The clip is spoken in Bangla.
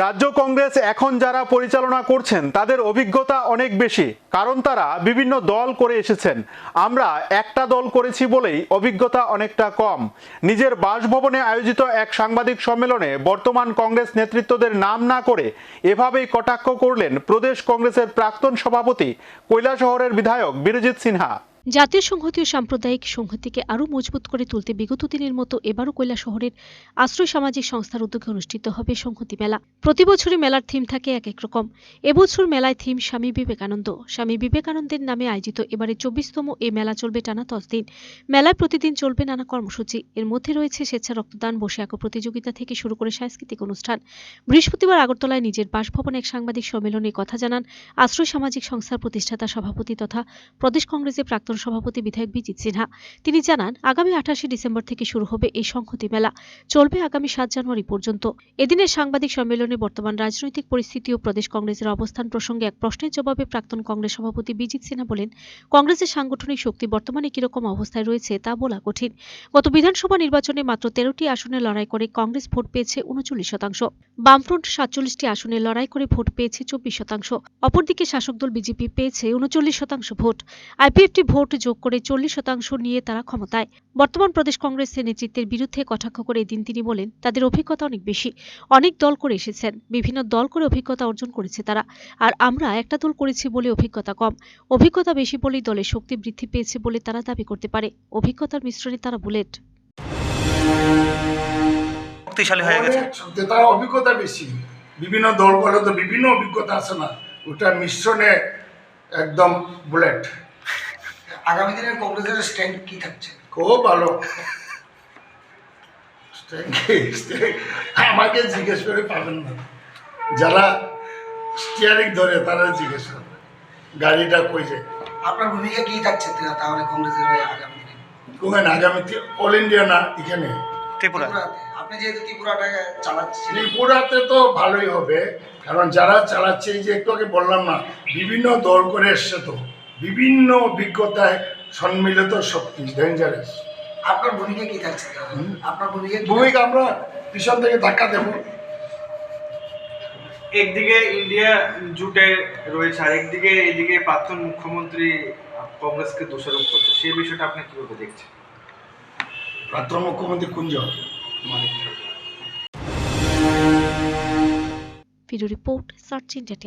রাজ্য কংগ্রেস এখন যারা পরিচালনা করছেন, তাদের অভিজ্ঞতা অনেক বেশি, কারণ তারা বিভিন্ন দল করে এসেছেন। আমরা একটা দল করেছি বলেই অভিজ্ঞতা অনেকটা কম। নিজের বাসভবনে আয়োজিত এক সাংবাদিক সম্মেলনে বর্তমান কংগ্রেস নেতৃত্বদের নাম না করে এভাবেই কটাক্ষ করলেন প্রদেশ কংগ্রেসের প্রাক্তন সভাপতি কৈলাসহরের বিধায়ক বীরজিৎ সিনহা। জাতীয় সংহতি ও সাম্প্রদায়িক সংহতিকে আরও মজবুত করে তুলতে বিগত দিনের মতো এবারও কৈলা শহরের আশ্রয় সামাজিক সংস্থার উদ্যোগে অনুষ্ঠিত হবে সংহতি মেলা। প্রতি বছরই মেলার থিম থাকে এক এক রকম। এবছর মেলায় থিম স্বামী বিবেকানন্দ। স্বামী বিবেকানন্দের নামে আয়োজিত এবারে চব্বিশতম এই মেলা চলবে টানা দশ দিন। মেলায় প্রতিদিন চলবে নানা কর্মসূচি। এর মধ্যে রয়েছে স্বেচ্ছা রক্তদান, বসে আঁকো প্রতিযোগিতা থেকে শুরু করে সাংস্কৃতিক অনুষ্ঠান। বৃহস্পতিবার আগরতলায় নিজের বাসভবনে এক সাংবাদিক সম্মেলনে কথা জানান আশ্রয় সামাজিক সংস্থার প্রতিষ্ঠাতা, সভাপতি তথা প্রদেশ কংগ্রেসের প্রাক্তন সভাপতি বিধায়ক বিজিত সিনহা। তিনি জানান, আগামী আঠাশে ডিসেম্বর থেকে শুরু হবে এই সংহতি মেলা। চলবে আগামী সাত জানুয়ারি পর্যন্ত। এদিনের সাংবাদিক সম্মেলনে বর্তমান রাজনৈতিক পরিস্থিতি ও প্রদেশ কংগ্রেসের অবস্থান প্রসঙ্গে এক প্রশ্নের জবাবে প্রাক্তন কংগ্রেস সভাপতি বিজিত সিনহা বলেন, কংগ্রেসের সাংগঠনিক শক্তি বর্তমানে কীরকম অবস্থায় রয়েছে তা বলা কঠিন। গত বিধানসভা নির্বাচনে মাত্র তেরোটি আসনে লড়াই করে কংগ্রেস ভোট পেয়েছে উনচল্লিশ শতাংশ। বামফ্রন্ট সাতচল্লিশটি আসনে লড়াই করে ভোট পেয়েছে চব্বিশ শতাংশ। অপরদিকে শাসক দল বিজেপি পেয়েছে উনচল্লিশ শতাংশ ভোট। আইপিএফটি ভোট যোগ করে চল্লিশ শতাংশ নিয়ে তারা ক্ষমতায়। বর্তমান প্রদেশ কংগ্রেসের নেতৃত্বের বিরুদ্ধে কটাক্ষ করে এদিন তিনি বলেন তাদের অভিজ্ঞতা অনেক বেশি। অনেক দল করে এসেছেন বিভিন্ন দল করে অভিজ্ঞতা অর্জন করেছে তারা। আর আমরা একটা দল করেছি বলে অভিজ্ঞতা কম। অভিজ্ঞতা বেশি বলেই দলের শক্তি বৃদ্ধি পেয়েছে বলে তারা দাবি করতে পারে অভিজ্ঞতার মিশ্রণে তারা বুলেট। শক্তিশালী হয়ে গেছে। তার অভিজ্ঞতা বেশি বিভিন্ন দল বলে তো বিভিন্ন অভিজ্ঞতা আছে না ওটা মিশ্রণে একদম বুলেট। আগামী দিনের কংগ্রেসের স্ট্যান্ড কি থাকছে? খুব ভালো? Stand আমাকে জিজ্ঞেস করে পাবেন না। যারা স্টিয়ারিং ধরে তারা জিজ্ঞেস করবে। গাড়িটা কই যায়? আপনার ভূমিকা কি থাকছে তাহলে কংগ্রেসের হয়ে আগামী দিনে? কোথায় আগামীতে অল ইন্ডিয়া না এখানে? ত্রিপুরা। আপনি যেহেতু ত্রিপুরাটাকে চালাচ্ছেন। ত্রিপুরাতে তো ভালোই হবে। কারণ যারা চালাচ্ছে এই যে একটু আগে বললাম না বিভিন্ন দল করে এসছে তো। বিভিন্ন অভিজ্ঞতায় সম্মিলিত শক্তি ডেঞ্জারাস আপনার ভূমিকা কি থাকছে? আপনার ভূমিকা কি? ভূমিকা আমরা পিছন থেকে ধাক্কা দেবো। একদিকে ইন্ডিয়া জুটে রয়েছে আর একদিকে এদিকে প্রাক্তন মুখ্যমন্ত্রী কংগ্রেসকে দোষারোপ করছে। সেই বিষয়টা আপনি কীভাবে দেখছেন? প্রাক্তন মুখ্যমন্ত্রী Kunja Manik. Video report search India